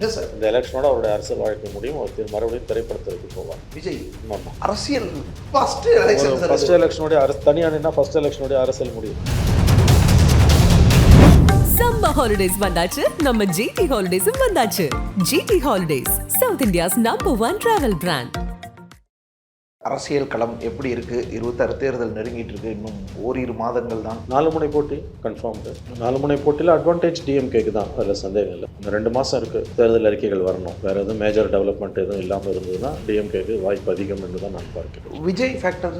என்ன சார்? இந்த எலெக்ஷனோட அவருடைய அரசியல் வாழ்க்கை முடியும். அவர் மறுபடியும் திரைப்படத்திற்கு போவார். விஜய். அரசியல் ஃபர்ஸ்ட் எலெக்ஷன் ஃபர்ஸ்ட் எலெக்ஷனுடைய அரசு தனியானா ஃபர்ஸ்ட் எலெக்ஷனுடைய அரசியல் முடியும். சம்மர் ஹாலிடேஸ் வந்தாச்சு. நம்ம ஜிடி ஹாலிடேஸும் வந்தாச்சு. GT holidays South India's number one travel brand அரசியல் களம் எப்படி இருக்கு? இருபத்தாறு தேர்தல் நெருங்கிட்டு இருக்கு. இன்னும் ஓரிரு மாதங்கள் தான். நாலு முனை போட்டி கன்ஃபார்ம்டு நாலு முனை போட்டியில் அட்வான்டேஜ் டிஎம்கேக்கு தான். அதில் சந்தேகம் இல்லை. இந்த ரெண்டு மாதம் இருக்குது தேர்தல் அறிக்கைகள் வரணும். வேறு எதுவும் மேஜர் டெவலப்மெண்ட் எதுவும் இல்லாமல் இருந்ததுன்னா டிஎம்கேக்கு வாய்ப்பு அதிகம் என்று தான் நான் பார்க்கிறேன். விஜய் ஃபேக்டர்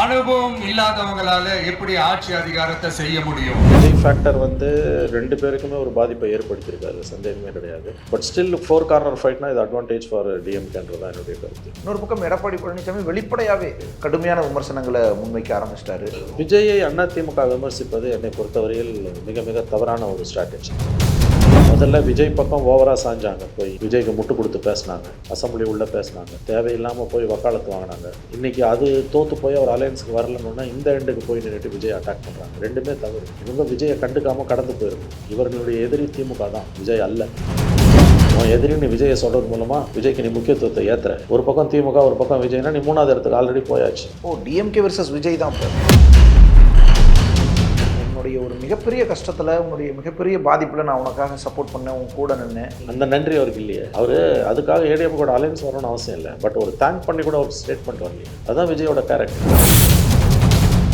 அனுபவம் இல்லாதவங்களால எப்படி ஆட்சி அதிகாரத்தை செய்ய முடியும்? விஜய் ஃபேக்டர் வந்து ரெண்டு பேருக்குமே ஒரு பாதிப்பை ஏற்படுத்தியிருக்காரு. சந்தேகமே கிடையாது. பட் ஸ்டில் ஃபோர் கார்னர் ஃபைட்னா இது அட்வான்டேஜ் ஃபார் டிஎம்கேன்றது தான் என்னுடைய கருத்து. இன்னொரு பக்கம் எடப்பாடி பழனிசாமி வெளிப்படையாகவே கடுமையான விமர்சனங்களை முன்வைக்க ஆரம்பிச்சிட்டாரு. விஜயை அதிமுக விமர்சிப்பது என்னை பொறுத்தவரையில் மிக மிக தவறான ஒரு ஸ்ட்ராட்டஜி முதல்ல விஜய் பக்கம் ஓவரா சாஞ்சாங்க. போய் விஜய்க்கு முட்டு கொடுத்து பேசினாங்க. அசம்பிளி உள்ள பேசினாங்க. தேவையில்லாமல் போய் வக்காலத்து வாங்கினாங்க. இன்னைக்கு அது தோத்து போய் அவர் அலையன்ஸுக்கு வரலன்னா இந்த எண்டுக்கு போய் நின்றுட்டு விஜய் அட்டாக் பண்ணுறாங்க ரெண்டுமே தவறு. இவங்க விஜயை கண்டுக்காம கடந்து போயிருக்கு இவர்களுடைய எதிரி திமுக தான். விஜய் அல்ல. உன் எதிரின்னு விஜயை சொல்றது மூலமா விஜய்க்கு நீ முக்கியத்துவத்தை ஏத்துற. ஒரு பக்கம் திமுக ஒரு பக்கம் விஜய்னா நீ மூணாவது இடத்துக்கு ஆல்ரெடி போயாச்சு. ஓ டிஎம்கே வர்சஸ் விஜய் தான் உன்னுடைய ஒரு மிகப்பெரிய கஷ்டத்தில் உன்னுடைய மிகப்பெரிய பாதிப்பில் நான் உனக்காக சப்போர்ட் பண்ணேன் உன் கூட நின்னேன். அந்த நன்றி அவருக்கு இல்லையே. அவர் அதுக்காக ஏடிஎம் கூட அலைன்ஸ் வரணும்னு அவசியம் இல்லை. பட் ஒரு தேங்க் பண்ணி கூட ஒரு ஸ்டேட்மெண்ட் வரலையே. அதான் விஜயோட கேரக்டர்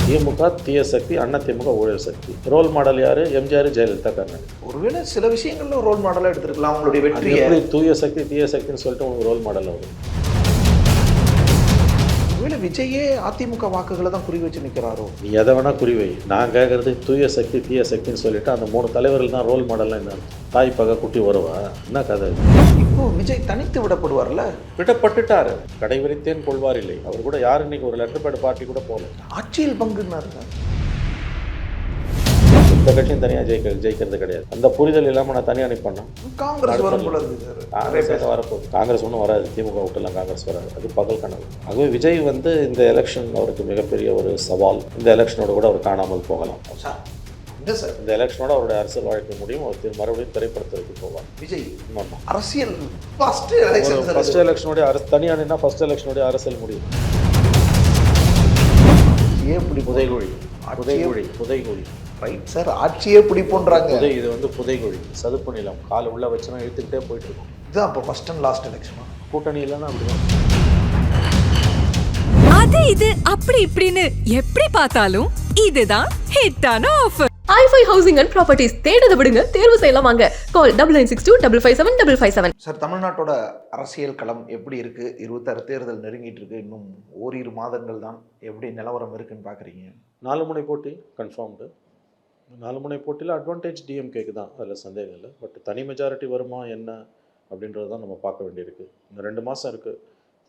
திமுக தீய சக்தி அண்ணா திமுக ஊழல் சக்தி. ரோல் மாடல் யாரு? எம்ஜிஆர் ஜெயலலிதா கருணாநிதி ஒருவேளை சில விஷயங்கள்ல ரோல் மாடலாக எடுத்திருக்கலாம் அவங்களுடைய எப்படி தூய சக்தி தீய சக்தின்னு சொல்லிட்டு உங்களுக்கு ரோல் மாடல் வரும். ஒருவேளை விஜயே அதிமுக வாக்குகளை தான் குறி வச்சு நிற்கிறாரோ நீ எதை வேணா குறிவை நான் கேட்கறது தூய சக்தி தீய சக்தின்னு சொல்லிட்டு அந்த மூணு தலைவர்கள் தான் ரோல் மாடல்லாம் என்ன? தாய் பகை குட்டி வருவா என்ன கதை? இப்போ விஜய் தனித்து விடப்படுவார்ல? விடப்பட்டுட்டாரு. கடைவிரித்தேன் கொள்வார் இல்லை அவர் கூட யார் இன்னைக்கு ஒரு லெட்டர் பேட் பார்ட்டி கூட போகல. ஆட்சியில் பங்குன்னாரு இந்த கட்சியும் தனியாக ஜெயிக்க ஜெயிக்கிறது கிடையாது. அந்த புரிதல் இல்லாமல் நான் தனியாக நிற்பேன் காங்கிரஸ் காங்கிரஸ் வரப்போகுது. காங்கிரஸ் ஒன்றும் வராது. திமுக விட்டுலாம் காங்கிரஸ் வராது. அது பகல் கனவு. ஆகவே விஜய் வந்து இந்த எலெக்ஷன் அவருக்கு மிகப்பெரிய ஒரு சவால். இந்த எலெக்ஷனோட கூட அவர் காணாமல் போகலாம். இந்த எலெக்ஷனோட அவருடைய அரசியல் வாழ்க்கை முடியும். அவர் மறுபடியும் திரைப்படத்திற்கு போவார். விஜய் அரசியல் ஃபர்ஸ்ட் எலெக்ஷன் ஃபர்ஸ்ட் எலெக்ஷனுடைய அரசு தனியானா ஃபர்ஸ்ட் எலெக்ஷனுடைய அரசியல் முடியும். ஏன் இப்படி புதைகுழி புதைகுழி புதைகுழி ரைட் சார் ஆட்சியே பிடிப்போன்றாங்க. இது வந்து புதைகுழி. சதுப்பு நிலம். காலை உள்ள வச்சுனா இழுத்துக்கிட்டே போயிட்டு இருக்கும் இதுதான் அப்போ ஃபர்ஸ்ட் அண்ட் லாஸ்ட் எலெக்ஷனா கூட்டணி இல்லைன்னா அப்படிதான் அது இது அப்படி இப்படின்னு எப்படி பார்த்தாலும் இதுதான் ஹிட்டான offer IFI housing and properties தேடுத விடுங்க. தேர்வு செய்யலாம் வாங்க. Call double nine six two double five seven double five seven sir தமிழ்நாட்டோட அரசியல் களம் எப்படி இருக்கு? இருபத்தாறு தேர்தல் நெருங்கிட்டு இருக்கு. இன்னும் ஓரிரு மாதங்கள் தான் எப்படி நிலவரம் இருக்குன்னு பார்க்குறீங்க நாலு முனை போட்டி கன்ஃபார்ம்டு நாலு முனை போட்டியில் அட்வான்டேஜ் டிஎம்கேக்கு தான். அதில் சந்தேகம் இல்லை. பட் தனி மெஜாரிட்டி வருமா என்ன? அப்படின்றது தான் நம்ம பார்க்க வேண்டியிருக்கு. இந்த ரெண்டு மாதம் இருக்குது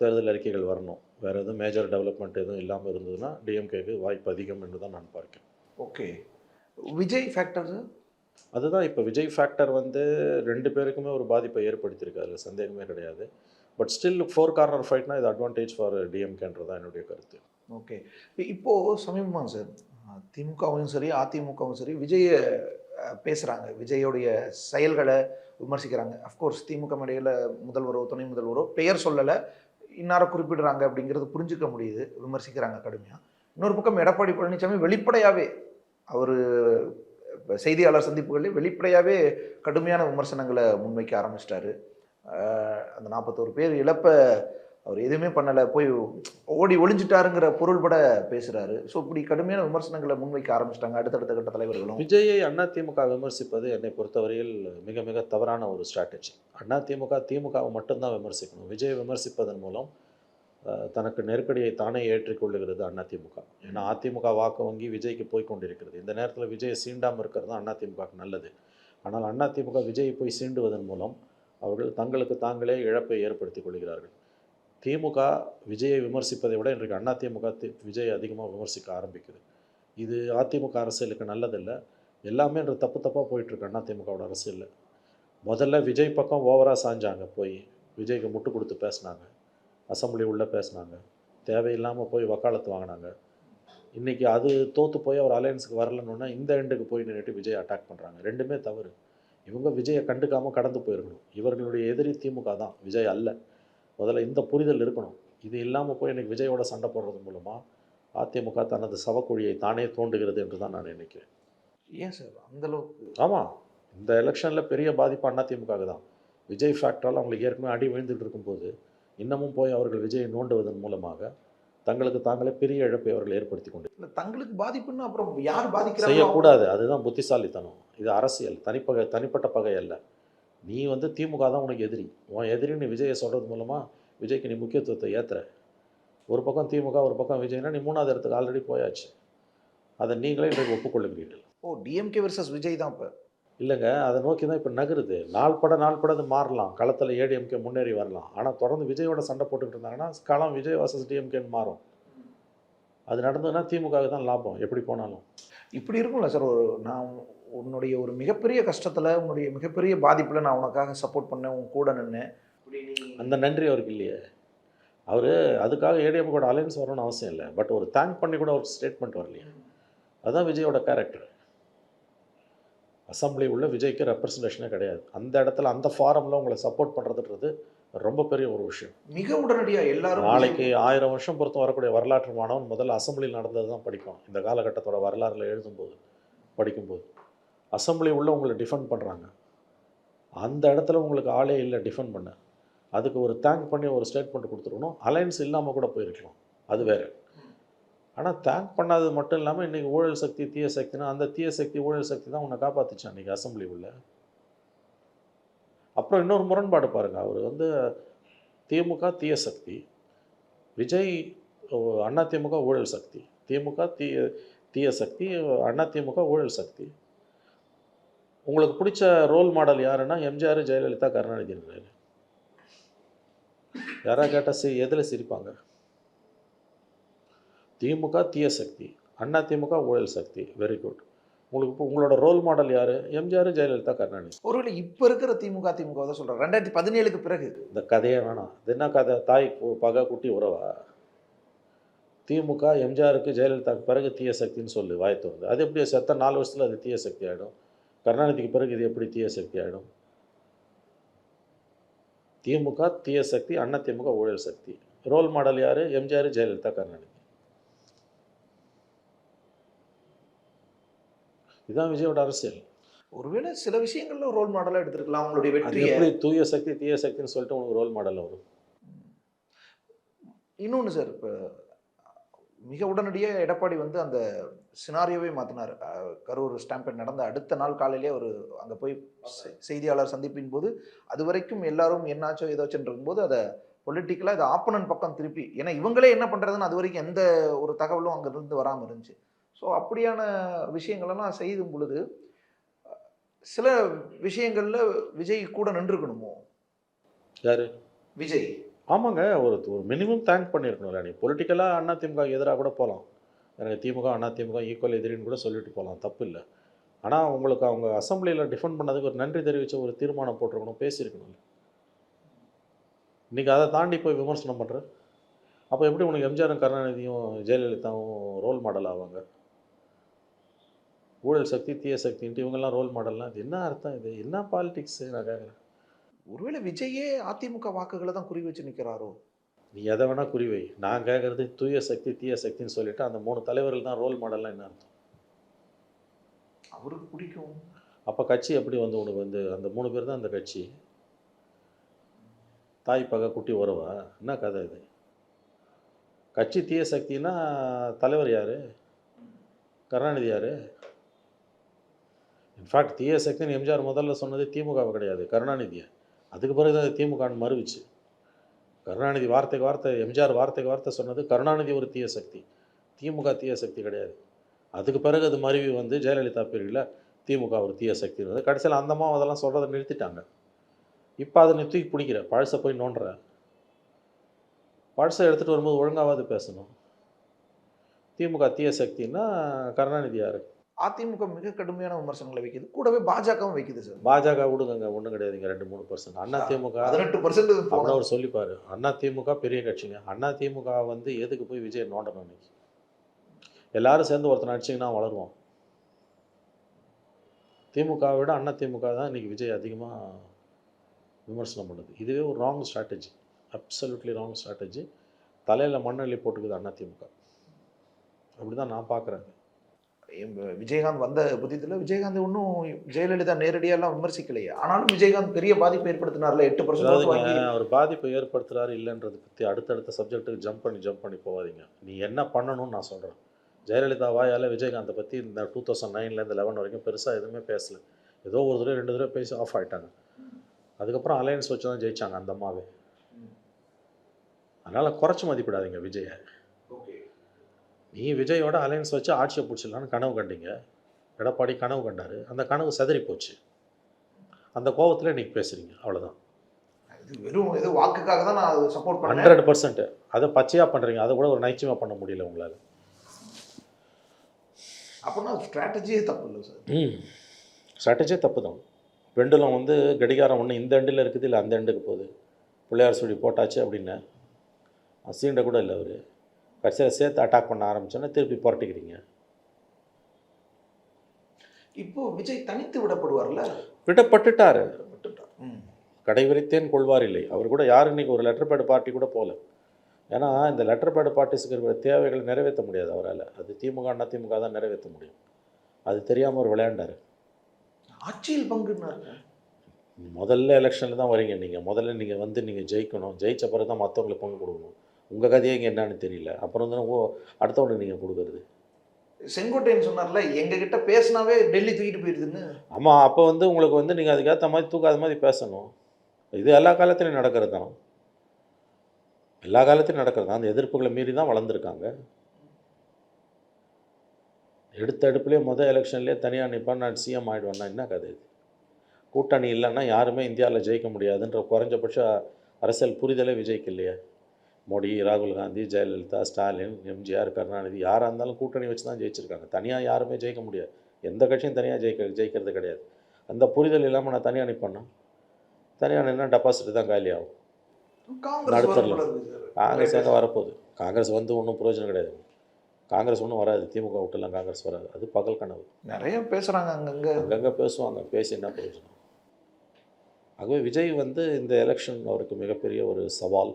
தேர்தல் அறிக்கைகள் வரணும். வேறு எதுவும் மேஜர் டெவலப்மெண்ட் எதுவும் இல்லாமல் இருந்ததுன்னா டிஎம்கேக்கு வாய்ப்பு அதிகம் என்று தான் நான் பார்க்கிறேன். ஓகே விஜய் ஃபேக்டர் அதுதான் இப்போ விஜய் ஃபேக்டர் வந்து ரெண்டு பேருக்குமே ஒரு பாதிப்பை ஏற்படுத்தியிருக்கு. அதில் சந்தேகமே கிடையாது. பட் ஸ்டில் ஃபோர் கார்னர் ஃபைட்னா இது அட்வான்டேஜ் ஃபார் டிஎம்கேன்றது தான் என்னுடைய கருத்து. ஓகே இப்போ சமீபமாக சார் திமுகவும் சரி அதிமுகவும் சரி விஜய பேசுகிறாங்க விஜயோடைய செயல்களை விமர்சிக்கிறாங்க. அஃப்கோர்ஸ் திமுக மேடையில் முதல்வரோ துணை முதல்வரோ பெயர் சொல்லலை இன்னார குறிப்பிடுறாங்க அப்படிங்கிறது புரிஞ்சுக்க முடியுது. விமர்சிக்கிறாங்க கடுமையாக இன்னொரு பக்கம் எடப்பாடி பழனிசாமி வெளிப்படையாகவே அவர் செய்தியாளர் சந்திப்புகளில் வெளிப்படையாகவே கடுமையான விமர்சனங்களை முன்வைக்க ஆரம்பிச்சிட்டாரு. அந்த நாற்பத்தோரு பேர் இழப்பை அவர் எதுவுமே பண்ணலை போய் ஓடி ஒளிஞ்சிட்டாருங்கிற பொருள்பட பேசுகிறாரு ஸோ இப்படி கடுமையான விமர்சனங்களை முன்வைக்க ஆரம்பிச்சிட்டாங்க அடுத்தடுத்த கட்ட தலைவர்களும். விஜயை அண்ணா திமுக விமர்சிப்பது என்னை பொறுத்தவரையில் மிக மிக தவறான ஒரு ஸ்ட்ராட்டஜி திமுக திமுகவை மட்டும்தான் விமர்சிக்கணும். விஜயை விமர்சிப்பதன் மூலம் தனக்கு நெருக்கடியை தானே ஏற்றிக்கொள்ளுகிறது அதிமுக ஏன்னா அதிமுக வாக்கு வங்கி விஜய்க்கு போய் கொண்டிருக்கிறது. இந்த நேரத்தில் விஜயை சீண்டாமல் இருக்கிறது தான் அதிமுகவுக்கு நல்லது. ஆனால் அதிமுக விஜயை போய் சீண்டுவதன் மூலம் அவர்கள் தங்களுக்கு தாங்களே இழப்பை ஏற்படுத்திக் கொள்கிறார்கள். திமுக விஜயை விமர்சிப்பதை விட இன்றைக்கு திமுக தி- விஜயை அதிகமாக விமர்சிக்க ஆரம்பிக்குது. இது அதிமுக அரசியலுக்கு நல்லதில்லை. எல்லாமே இன்று தப்பு தப்பாக போயிட்டுருக்கு திமுகவோட அரசியலில். முதல்ல விஜய் பக்கம் ஓவராக சாஞ்சாங்க போய். விஜய்க்கு முட்டு கொடுத்து பேசினாங்க. அசம்பிளி உள்ளே பேசினாங்க. தேவையில்லாமல் போய் வக்காலத்து வாங்கினாங்க. இன்றைக்கி அது தோற்று போய் அவர் அலையன்ஸுக்கு வரலன்னா இந்த எண்டுக்கு போய் நின்றுட்டு விஜய் அட்டாக் பண்ணுறாங்க ரெண்டுமே தவறு. இவங்க விஜயை கண்டுக்காமல் கடந்து போயிருக்கணும். இவர்களுடைய எதிரி திமுக தான். விஜய் அல்ல. முதல்ல இந்த புரிதல் இருக்கணும். இது இல்லாமல் போய் எனக்கு விஜயோட சண்டை போடுறது மூலமாக அதிமுக தனது சவக்குழியை தானே தோண்டுகிறது என்று தான் நான் நினைக்கிறேன். ஏன் சார்? அந்த அளவுக்கு ஆமாம் இந்த எலெக்ஷனில் பெரிய பாதிப்பு அதிமுக தான். விஜய் ஃபேக்டரால் அவங்களுக்கு ஏற்கனவே அடி விழுந்துட்டு இருக்கும்போது இன்னமும் போய் அவர்கள் விஜயை நோண்டுவதன் மூலமாக தங்களுக்கு தாங்களே பெரிய இழப்பை அவர்கள் ஏற்படுத்தி கொண்டு இல்ல தங்களுக்கு பாதிப்புன்னா அப்புறம் யார் பாதிக்கிறாங்க செய்யக்கூடாது. அதுதான் புத்திசாலித்தனம். இது அரசியல். தனிப்பகை தனிப்பட்ட பகை அல்ல. நீ வந்து திமுக தான் உனக்கு எதிரி. உன் எதிரின்னு விஜயை சொல்கிறது மூலமாக விஜய்க்கு நீ முக்கியத்துவத்தை ஏற்றுற ஒரு பக்கம் திமுக ஒரு பக்கம் விஜய்னா நீ மூணாவது இடத்துக்கு ஆல்ரெடி போயாச்சு. அதை நீங்களே இன்றைக்கு ஒப்புக்கொள்ளுகிறீர்கள். ஓ டிஎம்கே வர்சஸ் விஜய் தான் இப்போ. இல்லைங்க அதை நோக்கி தான் இப்போ நகருது. நாள் பட நாள் பட அது மாறலாம். களத்தில் ஏடிஎம்கே முன்னேறி வரலாம். ஆனால் தொடர்ந்து விஜயோட சண்டை போட்டுக்கிட்டு இருந்தாங்கன்னா களம் விஜய் வர்சஸ் டிஎம்கேன்னு மாறும். அது நடந்ததுன்னா திமுகவுக்கு தான் லாபம் எப்படி போனாலும். இப்படி இருக்கும்ல சார் ஒரு நான் உன்னுடைய ஒரு மிகப்பெரிய கஷ்டத்தில் உன்னுடைய மிகப்பெரிய பாதிப்பில் நான் உனக்காக சப்போர்ட் பண்ணேன் உன் கூட நின்னேன். அந்த நன்றி அவருக்கு இல்லையே. அவர் அதுக்காக ஏடிஎம் கூட அலைன்ஸ் வரணும்னு அவசியம் இல்லை. பட் ஒரு தேங்க் பண்ணி கூட ஒரு ஸ்டேட்மெண்ட் வரலையே. அதுதான் விஜயோட கேரக்டர் அசம்பிளி உள்ள விஜய்க்கு ரெப்ரசன்டேஷனே கிடையாது. அந்த இடத்துல அந்த ஃபாரமில் உங்களை சப்போர்ட் பண்ணுறதுன்றது ரொம்ப பெரிய ஒரு விஷயம். மிக உடனடியாக எல்லாரும் நாளைக்கு ஆயிரம் வருஷம் பொறுத்து வரக்கூடிய வரலாற்று மாணவன் முதல்ல அசம்பிளியில் நடந்தது தான் படிக்கும் இந்த காலகட்டத்தோட வரலாறுல எழுதும்போது படிக்கும்போது. அசம்பிளி உள்ள உங்களை டிஃபெண்ட் பண்ணுறாங்க அந்த இடத்துல உங்களுக்கு ஆளே இல்லை டிஃபெண்ட் பண்ண. அதுக்கு ஒரு தேங்க் பண்ணி ஒரு ஸ்டேட்மெண்ட் கொடுத்துருக்கணும். அலைன்ஸ் இல்லாமல் கூட போயிருக்கலாம். அது வேறு. ஆனால் தேங்க் பண்ணாதது மட்டும் இல்லாமல் இன்றைக்கி ஊழல் சக்தி தீய சக்தினா அந்த தீய சக்தி ஊழல் சக்தி தான் உன்னை காப்பாத்துச்சு அன்றைக்கி அசம்பிளி உள்ள. அப்புறம் இன்னொரு முரண்பாடு பாருங்கள் அவர் வந்து திமுக தீய சக்தி விஜய் அதிமுக அண்ணா திமுக ஊழல் சக்தி திமுக தீய தீய சக்தி அண்ணா திமுக ஊழல் சக்தி. உங்களுக்கு பிடிச்ச ரோல் மாடல் யாருன்னா எம்ஜிஆர் ஜெயலலிதா கருணாநிதின்றாரு யாரா கேட்டால் சி எதில் சிரிப்பாங்க? திமுக தீய சக்தி. அண்ணா திமுக ஊழல் சக்தி. வெரி குட் உங்களுக்கு இப்போ உங்களோட ரோல் மாடல் யார்? எம்ஜிஆர் ஜெயலலிதா கருணாநிதி. ஒருவேளை இப்போ இருக்கிற திமுக திமுக தான் சொல்கிறேன் ரெண்டாயிரத்தி பதினேழுக்கு பிறகு. இந்த கதையே வேணாம். இது என்ன கதை? தாய் பகை குட்டி உறவா? திமுக எம்ஜிஆருக்கு ஜெயலலிதாவுக்கு பிறகு தீய சக்தின்னு சொல்லு வாய் திறந்து. அது எப்படி செத்த நாலு வருஷத்தில் அது தீய சக்தி ஆகிடும் கருணாநிதிக்கு பிறகு இது எப்படி தீய சக்தி ஆகிடும் திமுக தீய சக்தி அண்ணா திமுக ஊழல் சக்தி. ரோல் மாடல் யார்? எம்ஜிஆர் ஜெயலலிதா கருணாநிதி. இதுதான் விஜயோட அரசியல். ஒருவேளை சில விஷயங்கள்ல ரோல் மாடலாக எடுத்திருக்கலாம் அவங்களுடைய அது வெற்றியை. எப்படி தூய சக்தி தீய சக்தின்னு சொல்லிட்டு உனக்கு ரோல் மாடல் வரும்? இன்னொன்று சார் இப்போ மிக உடனடியாக எடப்பாடி வந்து அந்த சினாரியோவே மாற்றினார் கரூர் ஸ்டாம்பேட் நடந்த அடுத்த நாள் காலையிலே ஒரு அங்கே போய் செய்தியாளர் சந்திப்பின் போது அது வரைக்கும் எல்லாரும் என்னாச்சோ ஏதாச்சும் இருக்கும்போது அதை பொலிட்டிக்கலாக இது ஆப்பனன் பக்கம் திருப்பி ஏன்னா இவங்களே என்ன பண்ணுறதுன்னு அது வரைக்கும் எந்த ஒரு தகவலும் அங்கேருந்து வராமல் இருந்துச்சு. ஸோ அப்படியான விஷயங்களெல்லாம் செய்யும் பொழுது சில விஷயங்களில் விஜய் கூட நின்றுக்கணுமோ? யாரு? விஜய். ஆமாங்க ஒரு ஒரு மினிமம் தேங்க் பண்ணியிருக்கணும்ல நீ. பொலிட்டிக்கலாக அண்ணா திமுக எதிராக கூட போகலாம் எனக்கு திமுக அண்ணா திமுக ஈக்குவல் எதிரின்னு கூட சொல்லிட்டு போகலாம் தப்பு இல்லை. ஆனால் உங்களுக்கு அவங்க அசம்பிளியில் டிஃபெண்ட் பண்ணதுக்கு ஒரு நன்றி தெரிவித்த ஒரு தீர்மானம் போட்டிருக்கணும் பேசியிருக்கணும்ல இன்றைக்கி அதை தாண்டி போய் விமர்சனம் பண்ணுற அப்போ எப்படி உனக்கு எம்ஜிஆரும் கருணாநிதியும் ஜெயலலிதாவும் ரோல் மாடல் ஆவாங்க? ஊழல் சக்தி தீய சக்தின்ட்டு இவங்கெல்லாம் ரோல் மாடல்லாம் இது என்ன அர்த்தம் இது? என்ன பாலிடிக்ஸு நான் கேட்குறேன். ஒருவேளை விஜயே அதிமுக வாக்குகளை தான் குறி வச்சு நிற்கிறாரோ நீ எதை வேணால் குறிவை நான் கேட்குறது தூய சக்தி தீய சக்தின்னு சொல்லிட்டு அந்த மூணு தலைவர்கள் தான் ரோல் மாடல்லாம் என்ன அர்த்தம்? அவருக்கு பிடிக்கும். அப்போ கட்சி எப்படி வந்து உனக்கு வந்து அந்த மூணு பேர் தான் அந்த கட்சி? தாய் பகை குட்டி உறவா? என்ன கதை இது? கட்சி தீய சக்தினா தலைவர் யார்? கருணாநிதி யார்? இன்ஃபேக்ட் தீய சக்தின்னு எம்ஜிஆர் முதல்ல சொன்னது திமுகவை கிடையாது கருணாநிதியை. அதுக்கு பிறகு தான் அது மறுவிச்சு கருணாநிதி வார்த்தைக்கு வார்த்தை எம்ஜிஆர் வார்த்தைக்கு வார்த்தை சொன்னது கருணாநிதி ஒரு தீய சக்தி. திமுக தீய சக்தி கிடையாது. அதுக்கு பிறகு அது மருவி வந்து ஜெயலலிதா பீரியடில் திமுக ஒரு தீய சக்தி இருந்தது. கடைசியில் அந்த அதெல்லாம் சொல்கிறத நிறுத்திட்டாங்க. இப்போ அதை நீ தூக்கி பிடிக்கிற பழசை போய் நோண்டுற. பழசை எடுத்துகிட்டு வரும்போது ஒழுங்காவது பேசணும். திமுக தீய சக்தின்னா கருணாநிதி இருக்குது அதிமுக மிக கடுமையான விமர்சனங்களை வைக்குது. கூடவே பாஜகவும் வைக்குது சார். பாஜக விடுங்க ஒன்றும் கிடையாதுங்க. ரெண்டு மூணு பர்சன்ட் அண்ணா திமுக பதினெட்டு பர்சன்ட் அப்படின்னு அவர் சொல்லிப்பாரு. அண்ணா திமுக பெரிய கட்சிங்க. அண்ணா திமுக வந்து எதுக்கு போய் விஜய் நோண்டணும் இன்னைக்கு? எல்லாரும் சேர்ந்து ஒருத்தனை அடிச்சிங்கன்னா வளருவோம். திமுகவை விட அண்ணா திமுக தான் இன்றைக்கி விஜய் அதிகமாக விமர்சனம் பண்ணுது. இதுவே ஒரு wrong strategy absolutely wrong strategy தலையில் மண்ணள்ளி போட்டுக்குது அண்ணா திமுக. அப்படி தான் நான் பார்க்குறேன் விஜயகாந்த் வந்த புதியத்தில் விஜயகாந்த் ஒன்றும் ஜெயலலிதா நேரடியாலாம் விமர்சிக்கலையே. ஆனாலும் விஜயகாந்த் பெரிய பாதிப்பு ஏற்படுத்தினார்ல எட்டு பர்சன்ட் அவர் பாதிப்பை ஏற்படுத்துறாரு இல்லைன்றது பற்றி அடுத்தடுத்த சப்ஜெக்ட்டுக்கு ஜம்ப் பண்ணி ஜம்ப் பண்ணி போகாதீங்க. நீ என்ன பண்ணணும்னு நான் சொல்கிறேன் ஜெயலலிதா வாயால் விஜயகாந்தை பற்றி இந்த டூ தௌசண்ட் நைன்லேருந்து லெவன் வரைக்கும் பெருசாக எதுவுமே பேசல. ஏதோ ஒரு தடவை ரெண்டு தடவை பேசி ஆஃப் ஆயிட்டாங்க. அதுக்கப்புறம் அலையன்ஸ் வச்சு தான் ஜெயிச்சாங்க அந்த அம்மாவே. அதனால் குறைச்சி மதிப்பிடாதீங்க விஜயை. நீ விஜயோட அலையன்ஸ் வச்சு ஆட்சியை பிடிச்சிடலான்னு கனவு கண்டீங்க. எடப்பாடி கனவு கண்டார். அந்த கனவு செதறி போச்சு அந்த கோவத்தில் இன்னைக்கு பேசுகிறீங்க அவ்வளோதான் இது வெறும் ஏதோ வாக்குக்காக தான் நான் சப்போர்ட் பண்ணேன். ஹண்ட்ரட் பர்சன்ட் அதை பச்சையாக பண்ணுறீங்க அதை கூட ஒரு நைச்சியமாக பண்ண முடியல உங்களால். அப்படின்னா ஸ்ட்ராட்டஜியே தப்பு இல்லை சார். ம். ஸ்ட்ராட்டஜியே தப்பு தான். பெண்டுலம் வந்து கடிகாரம் ஒன்று இந்த எண்டில் இருக்குது இல்லை அந்த எண்டுக்கு போகுது. பிள்ளையார் சொல்லி போட்டாச்சு அப்படின்னு. சீண்ட கூட இல்லை அவர். கடைசியில் சேர்த்து அட்டாக் பண்ண ஆரம்பிச்சோன்னா திருப்பி புரட்டிக்கிறீங்க இப்போ விஜய் தனித்து விடப்படுவார்ல? விடப்பட்டுட்டாரு. கடைவிரித்தேன் கொள்வார் இல்லை. அவர் கூட யாரும் இன்னைக்கு ஒரு லெட்டர் பேடு பார்ட்டி கூட போகல ஏன்னா இந்த லெட்டர் பேடு பார்ட்டிஸுக்கு இருக்கிற தேவைகளை நிறைவேற்ற முடியாது அவரால். அது திமுக அண்ணா திமுக தான் நிறைவேற்ற முடியும். அது தெரியாமல் அவர் விளையாண்டார். ஆட்சியில் பங்குன்னாரு முதல்ல எலெக்ஷனில் தான் வரீங்க நீங்கள் முதல்ல நீங்கள் வந்து நீங்கள் ஜெயிக்கணும். ஜெயிச்ச பிறகு தான் மற்றவங்களுக்கு பங்கு கொடுக்கணும். உங்கள் கதையே இங்கே என்னன்னு தெரியல. அப்புறம் தானே ஓ அடுத்தவனுக்கு நீங்கள் கொடுக்குறது. செங்கோட்டையன் சொன்னார்ல எங்க கிட்ட பேசினாவே டெல்லி தூக்கிட்டு போயிருதுன்னு. ஆமாம் அப்போ வந்து உங்களுக்கு வந்து நீங்கள் அதுக்கேற்ற மாதிரி தூக்காத மாதிரி பேசணும். இது எல்லா காலத்துலையும் நடக்கிறது தான். எல்லா காலத்துலையும் நடக்கிறது தான். அந்த எதிர்ப்புகளை மீறி தான் வளர்ந்துருக்காங்க. எடுத்த அடுப்புலேயே முதல் எலெக்ஷன்லேயே தனியாக நிற்பான் நான் சிஎம் ஆகிடுவேன்னா என்ன கதை இது? கூட்டணி இல்லைன்னா யாருமே இந்தியாவில் ஜெயிக்க முடியாதுன்ற குறைஞ்சபட்ச அரசியல் புரிதலே விஜய்க்கு இல்லையா. மோடி ராகுல் காந்தி ஜெயலலிதா ஸ்டாலின் எம்ஜிஆர் கருணாநிதி யாராக இருந்தாலும் கூட்டணி வச்சு தான் ஜெயிச்சிருக்காங்க. தனியாக யாருமே ஜெயிக்க முடியாது. எந்த கட்சியும் தனியாக ஜெயிக்க ஜெயிக்கிறது கிடையாது. அந்த புரிதல் இல்லாமல் நான் தனியாக நிற்பேன்னா தனியாக நின்னா டெபாசிட் தான் காலியாகும் நடுத்தரல. காங்கிரஸ் எங்கே வரப்போகுது. காங்கிரஸ் வந்து ஒன்றும் பிரயோஜனம் கிடையாது. காங்கிரஸ் ஒன்றும் வராது. திமுக விட்டுலாம் காங்கிரஸ் வராது. அது பகல் கனவு. நிறைய பேசுறாங்க அங்கங்க. அங்கங்கே பேசுவாங்க. பேசி என்ன பிரயோஜனம்? ஆகவே விஜய் வந்து இந்த எலெக்ஷன் அவருக்கு மிகப்பெரிய ஒரு சவால்.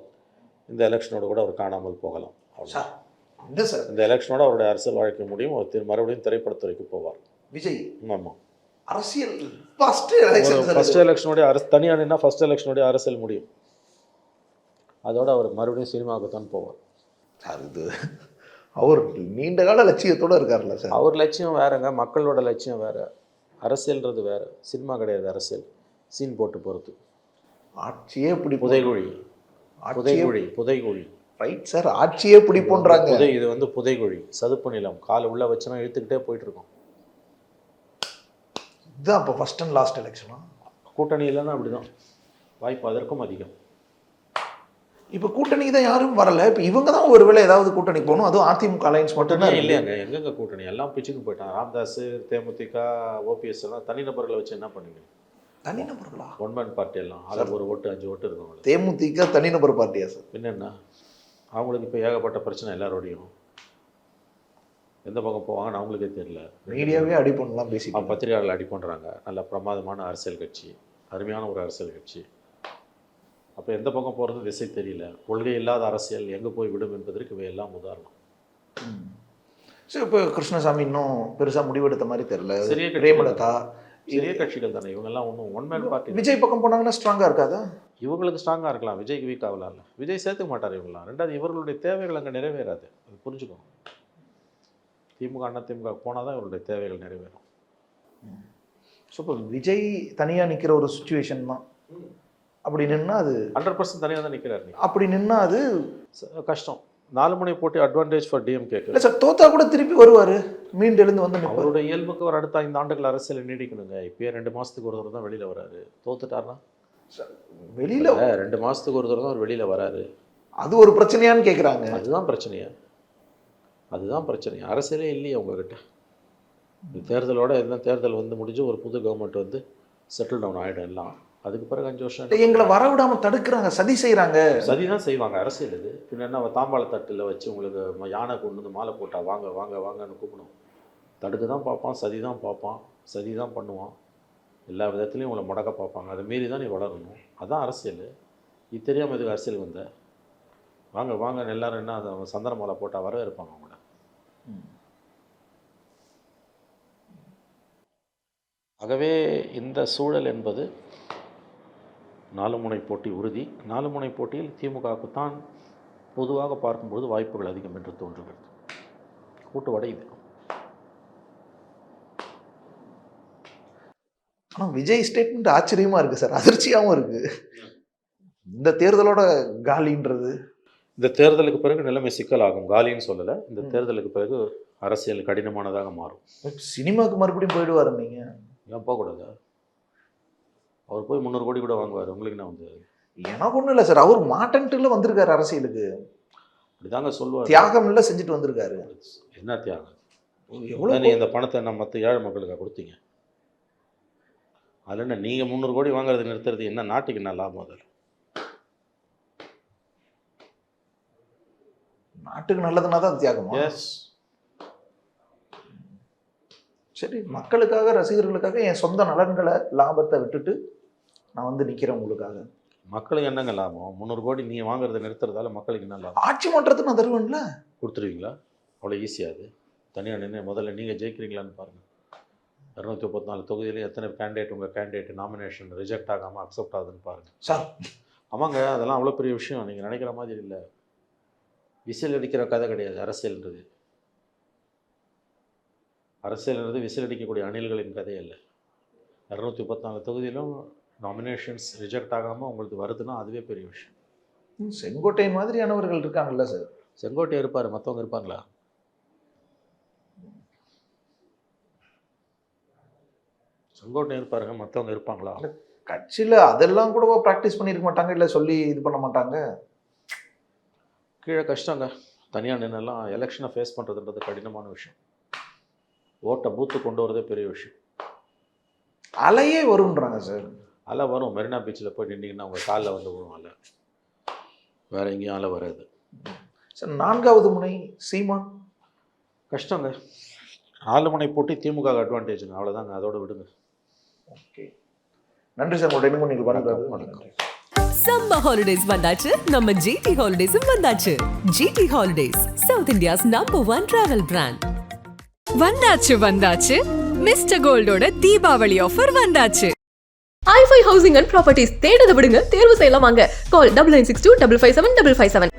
இந்த எலெக்ஷனோட கூட அவர் காணாமல் போகலாம். சார் என்ன சார்? இந்த எலெக்ஷனோட அவருடைய அரசியல் வாழ்க்கை முடியும். அவர் மறுபடியும் திரைப்படத்துறைக்கு போவார். விஜய். ஆமாம் அரசியல் ஃபர்ஸ்ட் எலெக்ஷன் ஃபர்ஸ்ட் எலெக்ஷனுடைய அரசு தனியாக நின்னா ஃபர்ஸ்ட் எலெக்ஷனுடைய அரசியல் முடியும். அதோட அவர் மறுபடியும் சினிமாவுக்கு தான் போவார். சார் இது அவர் நீண்ட கால லட்சியத்தோட இருக்கார்ல சார். அவர் லட்சியம் வேறங்க மக்களோட லட்சியம் வேற. அரசியல்ன்றது வேற. சினிமா கிடையாது அரசியல். சீன் போட்டு போகிறது ஆட்சியே இப்படி புதைகுழி. புதைகுழி புதைகுழி. ரைட் சார் ஆட்சியே பிடிப்போன்றாங்க புதை இது வந்து புதைகுழி. சதுப்பு நிலம். காலை உள்ள வச்சுனா இழுத்துக்கிட்டே போயிட்டு இருக்கோம் இதுதான் இப்போ ஃபர்ஸ்ட் அண்ட் லாஸ்ட் எலெக்ஷனா கூட்டணி இல்லைன்னா அப்படிதான். வாய்ப்பு அதற்கும் அதிகம். இப்போ கூட்டணிக்கு தான் யாரும் வரல. இப்போ இவங்க தான் ஒருவேளை ஏதாவது கூட்டணி போகணும். அதுவும் அதிமுக அலைன்ஸ் மட்டும்தான். இல்லையாங்க எங்கெங்க கூட்டணி? எல்லாம் பிச்சுக்கு போயிட்டான் ராம்தாஸ் தேமுதிக ஓபிஎஸ் எல்லாம் தனிநபர்களை வச்சு என்ன பண்ணுவீங்க? தனிநபர்களா? ஒன் மேன் பார்ட்டி எல்லாம். அதில் ஒரு ஓட்டு அஞ்சு ஓட்டு இருக்கும் தேமுதிக தனிநபர் பார்ட்டியா சார் என்னென்ன அவங்களுக்கு இப்போ ஏகப்பட்ட பிரச்சனை எல்லாரோடையும். எந்த பக்கம் போவாங்கன்னு அவங்களுக்கே தெரியல. மீடியாவே அடி பண்ணலாம் பேசிட்டு பத்திரிகையாளர்கள் அடி பண்ணுறாங்க நல்ல பிரமாதமான அரசியல் கட்சி. அருமையான ஒரு அரசியல் கட்சி. அப்போ எந்த பக்கம் போகிறது திசை தெரியல. கொள்கை இல்லாத அரசியல் எங்கே போய் விடும் என்பதற்கு இவை எல்லாம் உதாரணம். சரி இப்போ கிருஷ்ணசாமி இன்னும் பெருசா முடிவெடுத்த மாதிரி தெரியல. கட்சி. பிரேமலதா சிறிய கட்சிகள் தானே இவங்கெல்லாம் ஒன்றும் ஒன் மேன் பார்ட்டி விஜய் பக்கம் போனாங்கன்னா ஸ்ட்ராங்கா இருக்காதா? இவங்களுக்கு ஸ்ட்ராங்காக இருக்கலாம் விஜய்க்கு வீக் ஆகலாம் விஜய் சேர்த்துக்க மாட்டார் இவங்களாம் ரெண்டாவது இவர்களுடைய தேவைகள் அங்கே நிறைவேறாது. அது புரிஞ்சுக்கணும் திமுக அண்ணா திமுக போனால் தான் இவருடைய தேவைகள் நிறைவேறும். ஸோ இப்போ விஜய் தனியா நிக்கிற ஒரு சுச்சுவேஷன் தான். அப்படி நின்னா அது ஹண்ட்ரட் பர்சன்ட் தனியாக தான் நிற்கிறார் அப்படி நின்னா அது கஷ்டம். நாலு மணி போட்டி அட்வான்டேஜ் ஃபார் டிஎம் இல்ல சார் தோத்தா கூட திருப்பி வருவாரு. மீண்டு எழுந்து வந்து அவருடைய இயல்புக்கு ஒரு அடுத்த ஐந்து ஆண்டுகள் அரசியல் நீடிக்கணுங்க. இப்பயே ரெண்டு மாதத்துக்கு ஒரு தடவை தான் வெளியில் வராரு. தோத்துட்டாருன்னா? வெளியில ரெண்டு மாதத்துக்கு ஒரு தடவை தான் அவர் வெளியில் வராரு. அது ஒரு பிரச்சனையான்னு கேக்குறாங்க. அதுதான் பிரச்சனையா? அதுதான் பிரச்சனை அரசியலே இல்லையே உங்ககிட்ட. தேர்தலோட என்ன தேர்தல் வந்து முடிஞ்சு ஒரு புது கவர்மெண்ட் வந்து செட்டில் டவுன் ஆகிடும் எல்லாம். அதுக்கு பிறகு அஞ்சு வருஷம் எங்களை வரவிடாம தடுக்கிறாங்க சதி செய்றாங்க. சதி தான் செய்வாங்க அரசியல் இது. பின்ன என்ன அவன் தாம்பாள தட்டில் வச்சு உங்களுக்கு யானை கொண்டு வந்து மாலை போட்டா வாங்க வாங்க வாங்கன்னு கூப்பிடும். தடுக்க தான் பார்ப்பான் சதி தான் பார்ப்பான் சதி தான் பண்ணுவான். எல்லா விதத்துலையும் உங்களை முடக்க பார்ப்பாங்க. அதை மீறி தான் நீ வளரணும். அதான் அரசியல். இது தெரியாமல் இதுக்கு அரசியல் வந்த? வாங்க வாங்க எல்லாரும் என்ன அதை சந்தன மாலை போட்டால் வரவேற்பாங்க அவங்கள ஆகவே இந்த சூழல் என்பது நாலு முனை போட்டி உறுதி. நாலு முனை போட்டியில் திமுகவுக்கு தான் பொதுவாக பார்க்கும்பொழுது வாய்ப்புகள் அதிகம் என்று தோன்றுகிறது. கூட்டு உடையுது ஆனா விஜய் ஸ்டேட்மெண்ட் ஆச்சரியமா இருக்கு சார். அதிர்ச்சியாவும் இருக்கு. இந்த தேர்தலோட காலின்றது. இந்த தேர்தலுக்கு பிறகு நிலைமை சிக்கலாகும். காலின்னு சொல்லலை. இந்த. தேர்தலுக்கு பிறகு அரசியல் கடினமானதாக மாறும். சினிமாக்கு மறுபடியும் போயிடுவாரு நீங்க ஏன் போகக்கூடாது? அவர் போய் முந்நூறு கோடி கூட வாங்குவார். உங்களுக்கு என்ன வந்து? எனக்கு ஒண்ணும் இல்லை சார். அவர் மாட்டன்ட்டுல வந்திருக்காரு அரசியலுக்கு. அப்படிதாங்க சொல்லுவார். தியாகம் இல்ல செஞ்சுட்டு வந்திருக்காரு. என்ன தியாகம்? எவ்வளவு நீ இந்த பணத்தை நம்ம மற்ற ஏழை மக்களுக்கு கொடுத்தீங்க. அதில் என்ன நீங்கள் முந்நூறு கோடி வாங்குறது நிறுத்துறது என்ன நாட்டுக்கு என்ன லாபம் அதில் நாட்டுக்கு நல்லதுன்னா தான் தியாகமா? எஸ் சரி மக்களுக்காக ரசிகர்களுக்காக என் சொந்த நலன்களை லாபத்தை விட்டுட்டு நான் வந்து நிக்கிறேன் உங்களுக்காக. மக்களுக்கு என்னங்க லாபம்? முந்நூறு கோடி நீங்கள் வாங்குறதை நிறுத்துறதால மக்களுக்கு என்ன லாபம்? ஆட்சி மாற்றத்தை நான் தருவேன்ல. கொடுத்துருவீங்களா? அவ்வளோ ஈஸியாக அது. தனியாக நின்று முதல்ல நீங்கள் ஜெயிக்கிறீங்களான்னு பாருங்கள் இரநூத்தி முப்பத்தி நாலு தொகுதியில எத்தனை கேண்டிடேட் உங்கள் கேண்டிடேட் நாமினேஷன் ரிஜெக்ட் ஆகாமல் அக்செப்ட் ஆகுதுன்னு பாருங்கள் சார். ஆமாங்க அதெல்லாம் அவ்வளோ பெரிய விஷயம். நீங்கள் நினைக்கிற மாதிரி இல்லை. விசில் அடிக்கிற கதை கிடையாது. அரசியல்ன்றது. அரசியல்ன்றது விசில் அடிக்கக்கூடிய அணில்களின் கதை இல்லை இரநூத்தி முப்பத்தி நாலு தொகுதியிலும் நாமினேஷன்ஸ் ரிஜெக்ட் ஆகாமல் உங்களுக்கு வருதுன்னா அதுவே பெரிய விஷயம். செங்கோட்டையன் மாதிரியானவர்கள் இருக்காங்கல்ல சார் செங்கோட்டை இருப்பார் மற்றவங்க இருப்பாங்களா? செங்கோட்டை இருப்பாருங்க மற்றவங்க இருப்பாங்களா? கட்சியில அதெல்லாம் கூட ப்ராக்டிஸ் பண்ணியிருக்க மாட்டாங்க இல்ல சொல்லி இது பண்ண மாட்டாங்க? கீழே கஷ்டங்க. தனியாக நின்னெல்லாம் எலெக்ஷனை ஃபேஸ் பண்ணுறதுன்றது கடினமான விஷயம். ஓட்டை பூத்து கொண்டு வரதே பெரிய விஷயம். அலையே வரும்ன்றாங்க சார் அலை வரும். மெரினா பீச்சில் போய் நின்னீங்கன்னா உங்கள் காலில் வந்து விழும் அலை வேறு எங்கேயும் அலை வராது. சார் நான்காவது முனை சீமான். கஷ்டங்க. நாலு முனை போட்டி திமுக அட்வான்டேஜுங்க அவ்வளோதாங்க அதோட விடுங்க. ஓகே. நன்றி சார். உங்களுடைய இன்னும் நீங்கள் வணக்கம், வணக்கம். சம்மர் ஹாலிடேஸ் வந்தாச்சு. நம்ம ஜிடி ஹாலிடேஸும் வந்தாச்சு. GT holidays South India's number one travel brand வந்தாச்சு வந்தாச்சு. மிஸ்டர் கோல்டோட தீபாவளி ஆஃபர் வந்தாச்சு. ஐஃபை ஹவுசிங் அண்ட் ப்ராப்பர்ட்டிஸ் தேடுத விடுங்க தேர்வு செய்யலாம் வாங்க. Call double nine six two double five seven double five seven